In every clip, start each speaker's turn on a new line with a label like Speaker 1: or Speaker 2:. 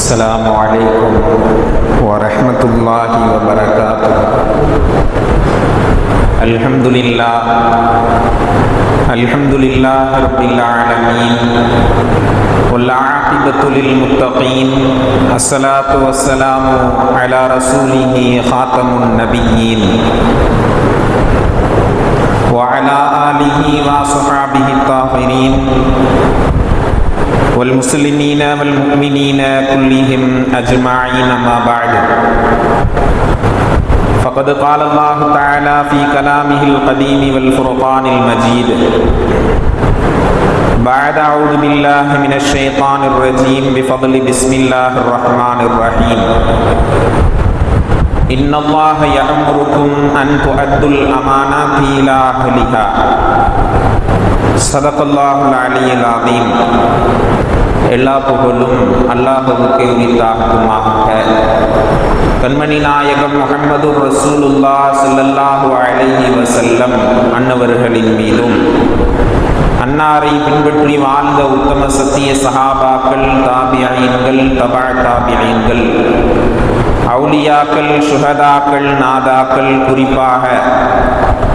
Speaker 1: السلام عليكم ورحمة الله وبركاته. الحمد لله. الحمد لله رب العالمين. والعاقبة للمتقين. الصلاة والسلام على رسوله خاتم النبيين. وعلى آله وصحابه الطاهرين. والمسلمين والمؤمنين كلهم أجمعين ما بعد. فقد قال الله تعالى في كلامه القديم والفرقان المجيد بعد أعوذ بالله من الشيطان الرجيم بفضل بسم الله الرحمن الرحيم. إن الله يأمركم أن تؤدوا الأمانات إلى أهلها. சதகல்லாஹுல் allele எல்லா புகழும் அல்லாஹுவுக்கு உரித்தாகுமாக கண்மணி நாயகம் முகமது ரசூலுல்லா சல்லல்லாஹு அலஹி வசல்லம் அன்னவர்களின் மீதும் அன்னாரை பின்பற்றி வாழ்ந்த உத்தம சத்திய சஹாபாக்கள் தாபியாயின்கள் தபா தாபியாயின்கள் அவுலியாக்கள் சுகதாக்கள் நாதாக்கள் குறிப்பாக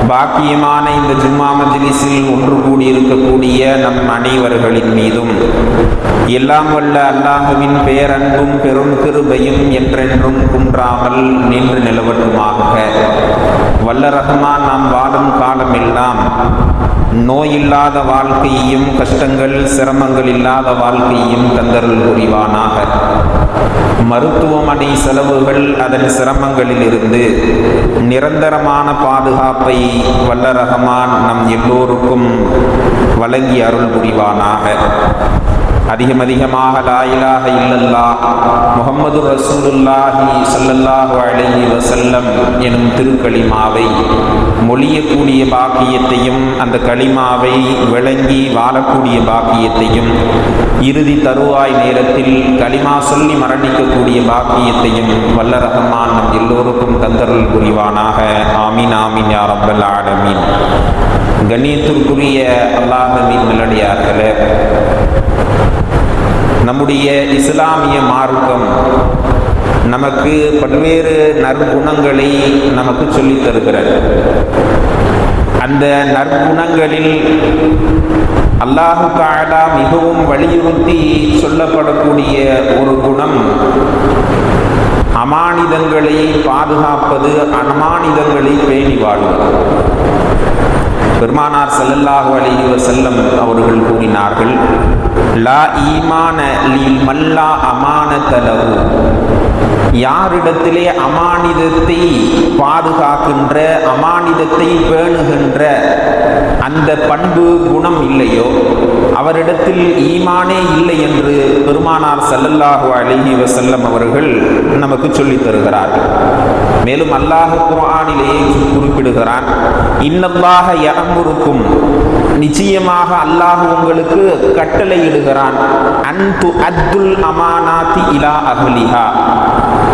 Speaker 1: பாக்கியமான இந்த ஜும்மா மஜ்லிஸில் ஒன்று கூடியிருக்கக்கூடிய நம் அனைவர்களின் மீதும் எல்லாம் வல்ல அல்லாஹுவின் பேரன்பும் பெரும் கிருபையும் என்றென்றும் குன்றாமல் நின்று நிலவட்டுமாக. வல்ல ரஹ்மான் நாம் வாழும் காலமெல்லாம் நோயில்லாத வாழ்க்கையையும் கஷ்டங்கள் சிரமங்கள் இல்லாத வாழ்க்கையையும் தந்தருள் புரிவானாக. மருத்துவமனை செலவுகள் அதன் சிரமங்களில் இருந்து நிரந்தரமான பாதுகாப்பை வல்ல ரஹமான் நம் எல்லோருக்கும் வழங்கி அருள் புரிவானாக. அதிகம் அதிகமாக லாயிலாக இல்லல்லா முகமது ரசூலுல்லாஹி சல்லல்லாஹு அலைஹி வசல்லம் எனும் திருக்களிமாவை மொழியக்கூடிய பாக்கியத்தையும் அந்த களிமாவை விளங்கி வாழக்கூடிய பாக்கியத்தையும் இறுதி தருவாய் நேரத்தில் களிமா சொல்லி மரணிக்கக்கூடிய பாக்கியத்தையும் வல்ல ரஹமான் நம் எல்லோருக்கும் தந்தருள் புரிவானாக. ஆமீன் ஆமீன் யார் அப்பல் ஆடமீன் கண்ணியத்திற்குரிய அல்லாஹமீன் நல்லடியார்களே நம்முடைய இஸ்லாமிய மார்க்கம் நமக்கு பல்வேறு நற்குணங்களை நமக்கு சொல்லித் தருகிறது. அந்த நற்குணங்களில் அல்லாஹு தாலா மிகவும் வலியுறுத்தி சொல்லப்படக்கூடிய ஒரு குணம் அமானிதங்களை பாதுகாப்பது அமானிதங்களை பேணி வாழ்வது பெருமானார் சல்லல்லாஹு அலைஹி செல்லம் அவர்கள் கூறினார்கள் லா ஈமான லீல் மல்லா தலவு யாரிடத்திலே அமானிதத்தை பாதுகாக்கின்ற அமானிதத்தை பேணுகின்ற அந்த பண்பு குணம் இல்லையோ அவரிடத்தில் ஈமானே இல்லை என்று பெருமானார் சல்லல்லாஹு அலிஹி வசல்லம் அவர்கள் நமக்கு சொல்லித் தருகிறார்கள். மேலும் அல்லாஹ் குரானிலேயே குறிப்பிடுகிறான் இன்னல்லாக யரம்புருக்கும் நிச்சயமாக அல்லாஹ் உங்களுக்கு கட்டளையிடுகிறான் அன்பு அத்துல் அமானாத்தி இலா அகலிஹா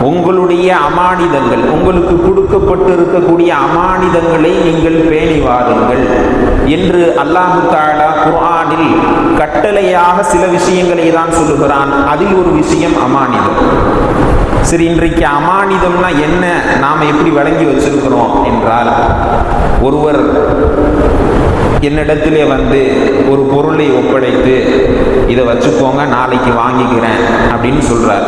Speaker 1: உங்களுடைய அமானிதங்கள் உங்களுக்கு கொடுக்கப்பட்டு இருக்கக்கூடிய அமானிதங்களை நீங்கள் பேணி வாருங்கள் என்று அல்லாஹு தாலா குர்ஆனில் கட்டளையாக சில விஷயங்களை தான் சொல்லுகிறான். அதில் ஒரு விஷயம் அமானிதம். சரி இன்றைக்கு அமானிதம்னா என்ன? நாம் எப்படி வழங்கி வச்சிருக்கிறோம் என்றால் ஒருவர் என்னிடத்திலே வந்து ஒரு பொருளை ஒப்படைத்து இதை வச்சுக்கோங்க நாளைக்கு வாங்கிக்கிறேன் அப்படின்னு சொல்கிறார்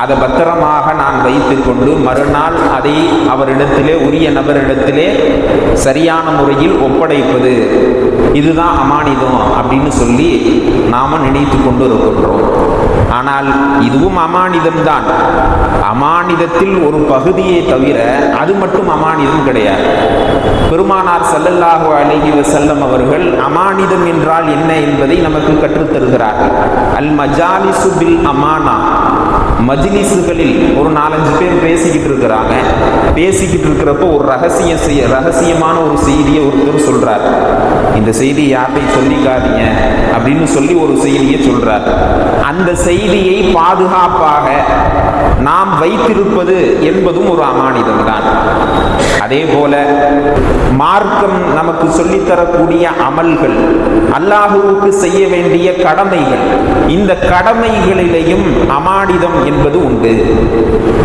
Speaker 1: அதை பத்திரமாக நான் வைத்துக்கொண்டு மறுநாள் அதை அவரிடத்திலே உரிய நபரிடத்திலே சரியான முறையில் ஒப்படைப்பது. இதுதான் அமானிதம் அப்படின்னு சொல்லி நாம் நினைத்து கொண்டு இருக்கின்றோம். ஆனால் இதுவும் அமானிதம் தான் அமானிதத்தில் ஒரு பகுதியை தவிர அது மட்டும் அமானிதம் கிடையாது. பெருமானார் சல்லல்லாஹு அலைஹி செல்லம் அவர்கள் அமானிதம் என்றால் என்ன என்பதை நமக்கு கற்றுத்தருகிறார்கள். அல் மஜாலிசு பில் அமானா. மஜ்லிஸுகளில் ஒரு நாலஞ்சு பேர் பேசிக்கிட்டு இருக்கிறாங்க பேசிக்கிட்டு இருக்கிறப்போ ஒரு ரகசிய செய்ய ரகசியமான ஒரு செய்தியை ஒருத்தர் சொல்கிறார் இந்த செய்தி யார்கிட்டையும் சொல்லிக்காதீங்க அப்படின்னு சொல்லி ஒரு செய்தியை சொல்கிறார் அந்த செய்தியை பாதுகாப்பாக நாம் வைத்திருப்பது என்பதும் ஒரு அமானிதம் தான். அதே போல மார்க்கம் நமக்கு சொல்லித்தரக்கூடிய அமல்கள் அல்லாஹுவுக்கு செய்ய வேண்டிய கடமைகள் இந்த கடமைகளிலேயும் அமானிதம் என்பது உண்டு.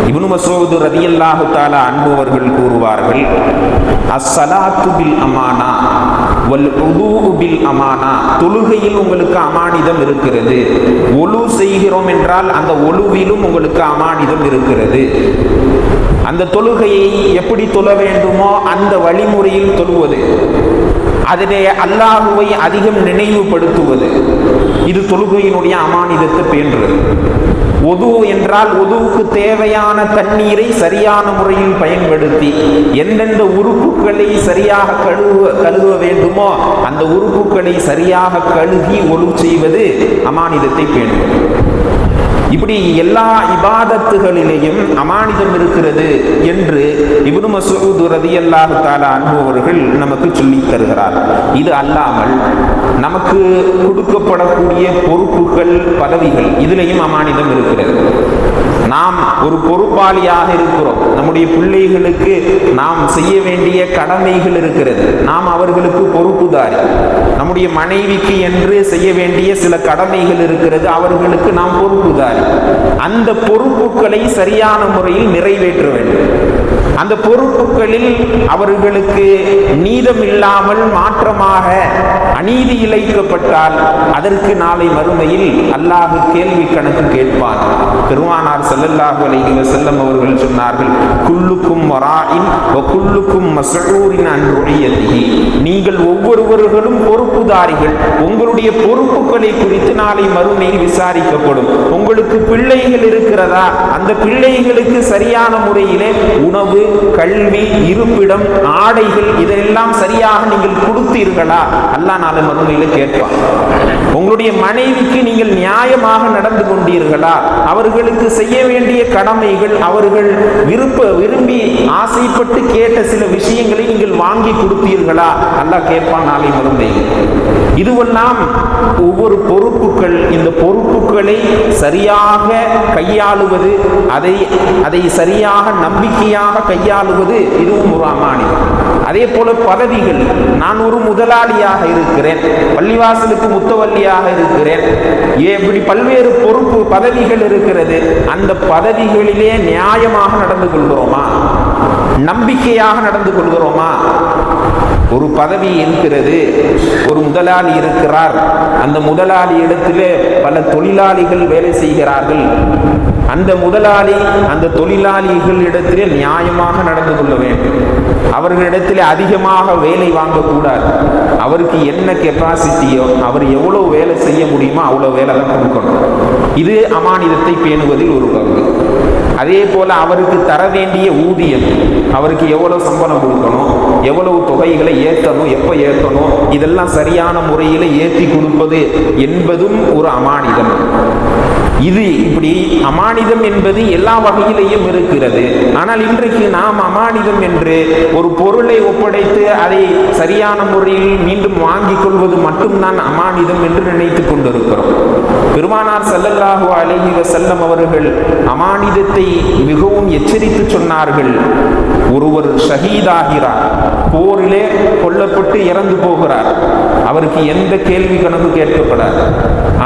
Speaker 1: இப்னு மசூது ரதியல்லாஹு தாலா அன்பவர்கள் கூறுவார்கள் அஸ்ஸலாத்து பில் அமானா வல் பில் அமானா. தொழுகையில் உங்களுக்கு அமானிதம் இருக்கிறது. ஒழு செய்கிறோம் என்றால் அந்த ஒழுவிலும் உங்களுக்கு அமானிதம் இருக்கிறது. அந்த தொழுகையை எப்படி தொழ வேண்டுமோ அந்த வழிமுறையில் தொழுவது. அதிலே அல்லாஹுவை அதிகம் நினைவுபடுத்துவது. இது தொழுகையினுடைய அமானிதத்தை பேன்றது ஒது என்றால் ஒதுவுக்கு தேவையான தண்ணீரை சரியான முறையில் பயன்படுத்தி எந்தெந்த உறுப்புகளை சரியாக கழுவ கழுவ வேண்டுமோ அந்த உறுப்புகளை சரியாக கழுகி ஒழு செய்வது அமானிதத்தை பேணுவது இப்படி எல்லா இபாதத்துகளிலேயும் அமானிதம் இருக்கிறது என்று இப்னு மசூத் ரதியல்லாஹு தாலா அனுபவர்கள் நமக்கு சொல்லி தருகிறார். இது அல்லாமல் நமக்கு கொடுக்கப்படக்கூடிய பொறுப்புகள் பதவிகள் இதிலையும் அமானிதம் இருக்கிறது. நாம் ஒரு பொறுப்பாளியாக இருக்கிறோம். நம்முடைய பிள்ளைகளுக்கு நாம் செய்ய வேண்டிய கடமைகள் இருக்கிறது. நாம் அவர்களுக்கு பொறுப்புதாரி. நம்முடைய மனைவிக்கு என்று செய்ய வேண்டிய சில கடமைகள் இருக்கிறது. அவர்களுக்கு நாம் பொறுப்புதாரி. அந்த பொறுப்புகளை சரியான முறையில் நிறைவேற்ற வேண்டும். அந்த பொறுப்புகளில் அவர்களுக்கு நீதம் இல்லாமல் மாற்றமாக அநீதி இழைக்கப்பட்டால் அதற்கு நாளை மறுமையில் அல்லாஹ் கேள்வி கணக்கு கேட்பான் பெருமானார் செல்லல்லாஹு அலைஹி செல்லம் அவர்கள் சொன்னார்கள் குல்லுக்கும் வராயின் வ குல்லுக்கும் மஸ்ஊரின் நீங்கள் ஒவ்வொருவர்களும் பொறுப்புதாரிகள் உங்களுடைய பொறுப்புகளை குறித்து நாளை மறுமையில் விசாரிக்கப்படும். உங்களுக்கு பிள்ளைகள் இருக்கிறதா? அந்த பிள்ளைகளுக்கு சரியான முறையிலே உணவு கல்வி இருப்பிடம் ஆடைகள் இதெல்லாம் சரியாக நீங்கள் கொடுத்தீர்களா? அல்லா நாளை மறுமையில் கேட்பான். உங்களுடைய மனைவிக்கு நீங்கள் நியாயமாக நடந்து கொண்டீர்களா? அவர்களுக்கு செய்ய வேண்டிய கடமைகள் அவர்கள் விருப்ப விரும்பி ஆசைப்பட்டு கேட்ட சில விஷயங்களை நீங்கள் வாங்கி கொடுத்தீர்களா? அல்லா கேட்பான் நாளை மறுமையில் இதுவெல்லாம் ஒவ்வொரு பொறுப்புகள் இந்த பொறுப்பு பொறுப்புகளை சரியாக கையாளுவது அதை அதை சரியாக நம்பிக்கையாக கையாளுவது இதுவும் ஒரு அமானியம் அதே போல பதவிகள் நான் ஒரு முதலாளியாக இருக்கிறேன் பள்ளிவாசலுக்கு முத்தவல்லியாக இருக்கிறேன். எப்படி இப்படி பல்வேறு பொறுப்பு பதவிகள் இருக்கிறது. அந்த பதவிகளிலே நியாயமாக நடந்து கொள்கிறோமா? நம்பிக்கையாக நடந்து கொள்கிறோமா? ஒரு பதவி இருக்கிறது ஒரு முதலாளி இருக்கிறார். அந்த முதலாளி இடத்திலே பல தொழிலாளிகள் வேலை செய்கிறார்கள். அந்த முதலாளி அந்த தொழிலாளிகள் இடத்திலே நியாயமாக நடந்து கொள்ள வேண்டும். அவர்களிடத்திலே அதிகமாக வேலை வாங்கக்கூடாது. அவருக்கு என்ன கெப்பாசிட்டியோ அவர் எவ்வளோ வேலை செய்ய முடியுமோ அவ்வளோ வேலை தான் கொடுக்கணும். இது அமானிதத்தை பேணுவதில் ஒரு பங்கு. அதே போல அவருக்கு தர வேண்டிய ஊதியம் அவருக்கு எவ்வளவு சம்பளம் கொடுக்கணும் எவ்வளவு தொகைகளை ஏற்றணும் எப்போ ஏற்றணும் இதெல்லாம் சரியான முறையில் ஏற்றி கொடுப்பது என்பதும் ஒரு அமானிதம். இது இப்படி அமானிதம் என்பது எல்லா வகையிலையும் இருக்கிறது. ஆனால் இன்றைக்கு நாம் அமானிதம் என்று ஒரு பொருளை ஒப்படைத்து அதை சரியான முறையில் மீண்டும் வாங்கிக் கொள்வது மட்டும்தான் அமானிதம் என்று நினைத்துக் கொண்டிருக்கிறோம். பெருமானார் ஸல்லல்லாஹு அலைஹி வஸல்லம் அவர்கள் அமானிதத்தை மிகவும் எச்சரித்து சொன்னார்கள். ஒருவர் ஷஹீதாகிறார். போரிலே கொல்லப்பட்டு இறந்து போகிறார். அவருக்கு எந்த கேள்வி கணக்கு கேட்கப்படாது.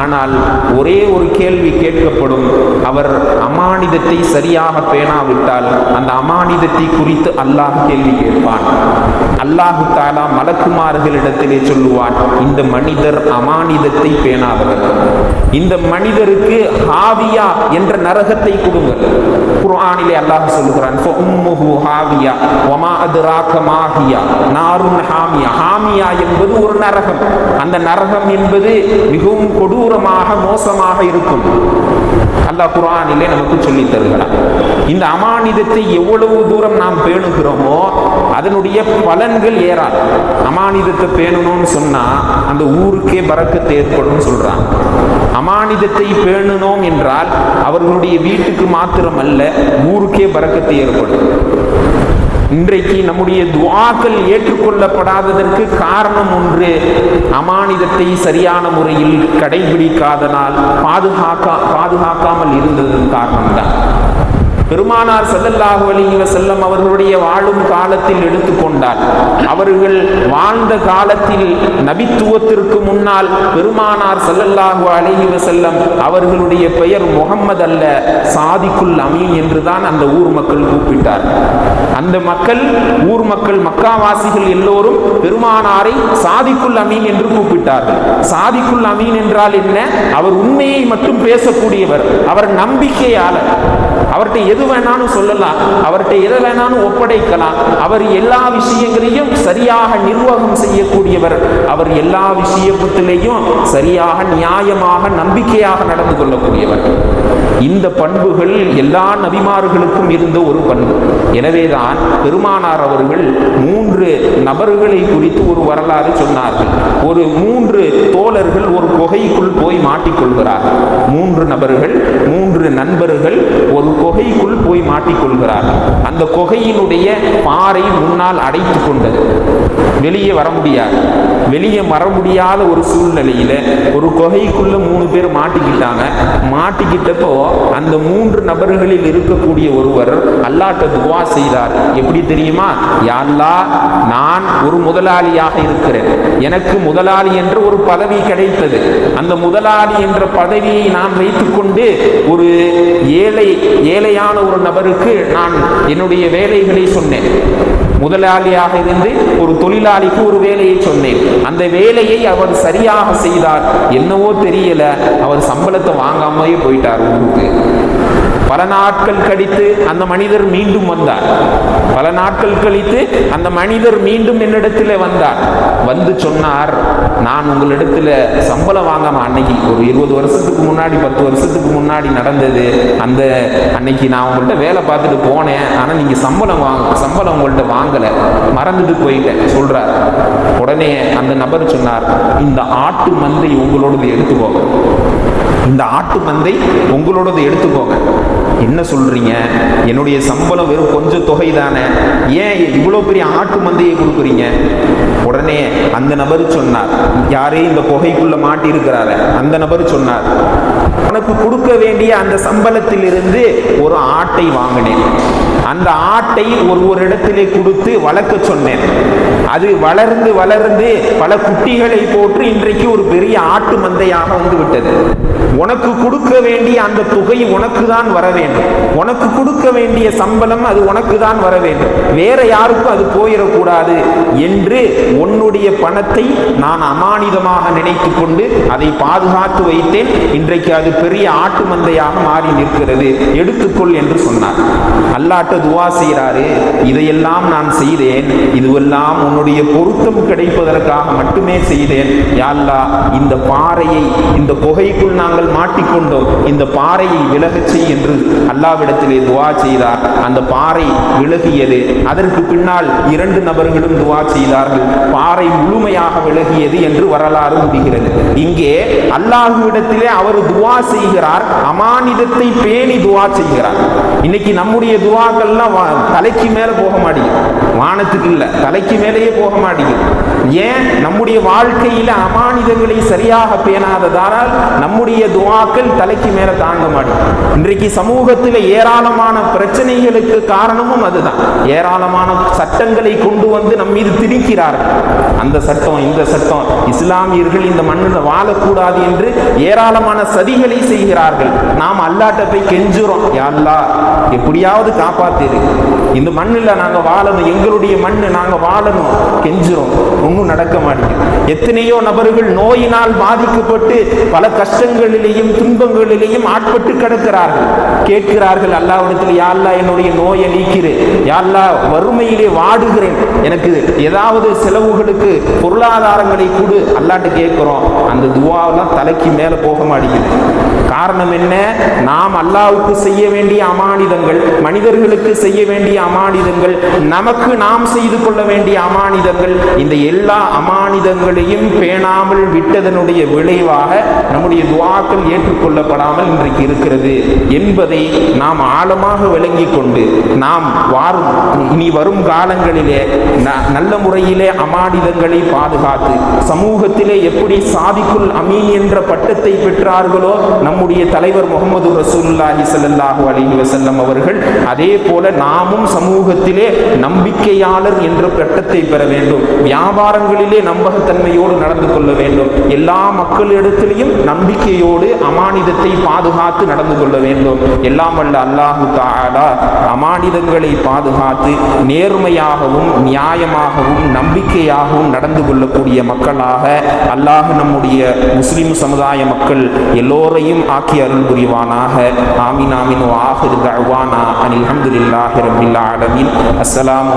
Speaker 1: ஆனால் ஒரே ஒரு கேள்வி கேட்கப்படும். அவர் அமானிதத்தை சரியாக பேணாவிட்டால் அந்த அமானிதத்தை குறித்து அல்லாஹ் கேள்வி கேட்பான். அல்லாஹு தாலா மலக்குமார்களிடத்திலே சொல்லுவான் இந்த மனிதர் அமானிதத்தை பேணாதவர். இந்த மனிதருக்கு ஹாவியா என்ற நரகத்தை கொடுங்கள் குர்ஆனிலே அல்லாஹ் சொல்லுகிறான் ஹாவியா ஒமா அது ராகமாகியா நாருன் ஹாமியா. ஹாமியா என்பது ஒரு நரகம். அந்த நரகம் என்பது மிகவும் கொடூரமாக மோசமாக இருக்கும். அல்லாஹ் குரானிலே நமக்கு சொல்லி தருகிறான். இந்த அமானிதத்தை எவ்வளவு தூரம் நாம் பேணுகிறோமோ அதனுடைய பலன்கள் ஏறாது அமானிதத்தை பேணணும்னு சொன்னா அந்த ஊருக்கே பறக்கத்தை ஏற்படும் சொல்றான் அமானிதத்தை பேணுனோம் என்றால் அவர்களுடைய வீட்டுக்கு மாத்திரமல்ல ஊருக்கே பறக்கத்து ஏற்படும். இன்றைக்கு நம்முடைய துவாக்கள் ஏற்றுக்கொள்ளப்படாததற்கு காரணம் ஒன்று அமானிதத்தை சரியான முறையில் கடைபிடிக்காதனால் பாதுகாக்கா பாதுகாக்காமல் இருந்ததன் காரணம்தான். பெருமானார் ஸல்லல்லாஹு அலைஹி செல்லம் அவர்களுடைய வாழும் காலத்தில் எடுத்துக்கொண்டார். அவர்கள் வாழ்ந்த காலத்தில் நபித்துவத்திற்கு முன்னால் பெருமானார் சல்லல்லாஹு அலைஹி செல்லம் அவர்களுடைய பெயர் முகம்மது அல்ல சாதிக்குல் அமீன் என்றுதான் அந்த ஊர் மக்கள் கூப்பிட்டார். அந்த மக்கள் ஊர் மக்கள் மக்காவாசிகள் எல்லோரும் பெருமானாரை சாதிக்குல் அமீன் என்று கூப்பிட்டார்கள். சாதிக்குல் அமீன் என்றால் என்ன? அவர் உண்மையை மட்டும் பேசக்கூடியவர் அவர் நம்பிக்கையாளர். அவர்கிட்ட எது வேணாலும் சொல்லலாம். அவர்கிட்ட எதை வேணாலும் ஒப்படைக்கலாம். அவர் எல்லா விஷயங்களையும் சரியாக நிர்வாகம் செய்யக்கூடியவர். அவர் எல்லா விஷயத்திலேயும் சரியாக நியாயமாக நம்பிக்கையாக நடந்து கொள்ளக்கூடியவர். இந்த பண்புகள் எல்லா நபிமார்களுக்கும் இருந்த ஒரு பண்பு. எனவேதான் பெருமானார் அவர்கள் மூன்று நபர்களை குறித்து ஒரு வரலாறு சொன்னார்கள். ஒரு மூன்று தோழர்கள் ஒரு குகைக்குள் போய் மாட்டிக்கொள்கிறார்கள். மூன்று நபர்கள் மூன்று நண்பர்கள் குகைக்குள் போய் மாட்டிக்கொள்கிறார். அந்த குகையினுடைய பாறை முன்னால் அடைத்து கொண்டது. வெளியே வர முடியாது. வெளியே வர முடியாத ஒரு சூழ்நிலையில ஒரு குகைக்குள்ள மூணு பேர் மாட்டிக்கிட்டாங்க. மாட்டிக்கிட்டப்போ அந்த மூன்று நபர்களில் இருக்கக்கூடிய ஒருவர் அல்லாட்ட துவா செய்தார். எப்படி தெரியுமா? யாழ்லா நான் ஒரு முதலாளியாக இருக்கிறேன். எனக்கு முதலாளி என்ற ஒரு பதவி கிடைத்தது. அந்த முதலாளி என்ற பதவியை நான் வைத்துக்கொண்டு ஒரு ஏழை ஏழை ஏழையான ஒரு நபருக்கு நான் என்னுடைய வேலைகளை சொன்னேன். முதலாளியாக இருந்து ஒரு தொழிலாளிக்கு ஒரு வேலையை சொன்னேன். அந்த வேலையை அவர் சரியாக செய்தார். என்னவோ தெரியல. அவர் சம்பளத்தை வாங்காமலே போயிட்டார் ஊருக்கு. பல நாட்கள் கழித்து அந்த மனிதர் மீண்டும் வந்தார். பல நாட்கள் கழித்து அந்த மனிதர் மீண்டும் என்னிடத்தில் வந்தார். வந்து சொன்னார் நான் உங்களிடத்தில் சம்பளம் வாங்காம அன்னைக்கு ஒரு இருபது வருஷத்துக்கு முன்னாடி பத்து வருஷத்துக்கு முன்னாடி நடந்தது. அந்த அன்னைக்கு நான் உங்கள்கிட்ட வேலை பார்த்துட்டு போனேன். ஆனால் நீங்கள் சம்பளம் வாங்க சம்பளம் உங்கள்கிட்ட வாங்கலை. மறந்துட்டு போயிட்டேன் சொல்கிறார் உடனே அந்த நபர் சொன்னார் இந்த ஆட்டு மந்தை உங்களோடது எடுத்துக்கோங்க. இந்த ஆட்டு மந்தை உங்களோடது எடுத்துக்கோங்க. என்ன சொல்றீங்க? என்னுடைய சம்பளம் வெறும் கொஞ்சம் தொகை தானே ஏன் இவ்வளோ பெரிய ஆட்டு மந்தையை கொடுக்குறீங்க? உடனே அந்த நபர் சொன்னார் யாரே இந்த புகைக்குள்ள மாட்டிருக்கிறார அந்த நபர் சொன்னார் உனக்கு கொடுக்க வேண்டிய அந்த சம்பளத்திலிருந்து ஒரு ஆட்டை வாங்கினேன். அந்த ஆட்டை ஒரு ஒரு இடத்திலே கொடுத்து வளர்க்க சொன்னேன். அது வளர்ந்து வளர்ந்து பல குட்டிகளை போட்டு இன்றைக்கு ஒரு பெரிய ஆட்டு மந்தையாக வந்து விட்டது உனக்கு கொடுக்க வேண்டிய அந்த தொகை உனக்கு தான் வர வேண்டும். உனக்கு கொடுக்க வேண்டிய சம்பளம் அது உனக்கு தான் வர வேண்டும். வேற யாருக்கும் அது போயிடக்கூடாது என்று உன்னுடைய பணத்தை நான் அமானிதமாக நினைத்து கொண்டு அதை பாதுகாத்து வைத்தேன். இன்றைக்கு அது பெரிய ஆட்டு மந்தையாக மாறி நிற்கிறது. எடுத்துக்கொள் என்று சொன்னார். அல்லாட்ட துவா செய்கிறாரு இதையெல்லாம் நான் செய்தேன். இதுவெல்லாம் உன்னுடைய பொருத்தம் கிடைப்பதற்காக மட்டுமே செய்தேன். யாழ்லா இந்த பாறையை இந்த குகைக்குள் நாங்கள் மாட்டிக்கொண்டோம். இந்த பாறையை விலகச் செய் என்று அல்லாவிடத்திலே துவா செய்தார். அந்த பாறை விலகியது. அதற்கு பின்னால் இரண்டு நபர்களும் துவா செய்தார்கள். பாறை முழுமையாக விலகியது என்று வரலாறு முடிகிறது. இங்கே அல்லாஹுவிடத்திலே அவர் துவா செய்கிறார். அமானிதத்தை பேணி துவா செய்கிறார். இன்னைக்கு நம்முடைய துவாக்கள்லாம் தலைக்கு மேல போக மாட்டேங்குது. வானத்துக்கு இல்லை தலைக்கு மேலேயே போக மாட்டேங்குது. ஏன்? நம்முடைய வாழ்க்கையில அமானிதங்களை சரியாக பேணாததாரால் நம்முடைய துவாக்கள் தலைக்கு மேல தாங்க மாட்டேங்குது. இன்றைக்கு சமூகத்தில் ஏராளமான பிரச்சனைகளுக்கு காரணமும் அதுதான். ஏராளமான சட்டங்களை கொண்டு வந்து நம் மீது திணிக்கிறார்கள். அந்த சட்டம் இந்த சட்டம் இஸ்லாமியர்கள் இந்த மண்ணில் வாழக்கூடாது என்று ஏராளமான சதிகளை செய்கிறார்கள். நாம் அல்லாட்ட போய் கெஞ்சுறோம். யா எப்படியாவது காப்பாத்திரு இந்த மண்ணில் நாங்கள் வாழணும். எங்க எங்களுடைய மண் நாங்கள் வாழணும் கெஞ்சிரும் ஒன்றும் நடக்க மாட்டேங்குது. எத்தனையோ நபர்கள் நோயினால் பாதிக்கப்பட்டு பல கஷ்டங்களிலேயும் துன்பங்களிலேயும் ஆட்பட்டு கிடக்கிறார்கள். கேட்கிறார்கள் அல்லாவிடத்தில் யா அல்லாஹ் என்னுடைய நோயை நீக்கிறேன் யாழ்லா வறுமையிலே வாடுகிறேன். எனக்கு ஏதாவது செலவுகளுக்கு பொருளாதாரங்களை கொடு. அல்லாட்ட கேட்குறோம். அந்த துவாவெல்லாம் தலைக்கு மேலே போக மாட்டேங்குது. காரணம் என்ன? நாம் அல்லாவுக்கு செய்ய வேண்டிய அமானிதங்கள் மனிதர்களுக்கு செய்ய வேண்டிய அமானிதங்கள் நமக்கு நாம் செய்து கொள்ள வேண்டிய அமானிதங்கள் இந்த எல்லா அமானிதங்களையும் பேணாமல் விட்டதனுடைய விளைவாக நம்முடைய துவாக்கள் ஏற்றுக்கொள்ளப்படாமல் இன்றைக்கு இருக்கிறது என்பதை நாம் ஆழமாக விளங்கி கொண்டு நாம் வார் இனி வரும் காலங்களிலே நல்ல முறையிலே அமானிதங்களை பாதுகாத்து சமூகத்திலே எப்படி சாதிக்குள் அமீன் என்ற பட்டத்தை பெற்றார்களோ நம்முடைய தலைவர் முகமது ரசூல்லாஹி சல்லாஹூ அலி வசல்லம் அவர்கள் அதே போல நாமும் சமூகத்திலே நம்பிக்கை வாடிக்கையாளர் என்ற பட்டத்தை பெற வேண்டும். வியாபாரங்களிலே நம்பகத்தன்மையோடு நடந்து கொள்ள வேண்டும். எல்லா மக்களிடத்திலையும் நம்பிக்கையோடு அமானிதத்தை பாதுகாத்து நடந்து கொள்ள வேண்டும். எல்லாம் வல்ல அல்லாஹு தாலா அமானிதங்களை பாதுகாத்து நேர்மையாகவும் நியாயமாகவும் நம்பிக்கையாகவும் நடந்து கொள்ளக்கூடிய மக்களாக அல்லாஹ் நம்முடைய முஸ்லிம் சமுதாய மக்கள் எல்லோரையும் ஆக்கி அருள் புரிவானாக. ஆமின் ஆமின். வாஹிர் தஅவானா அனில் ஹம்துலில்லாஹி ரப்பில் ஆலமீன். அஸ்ஸலாமு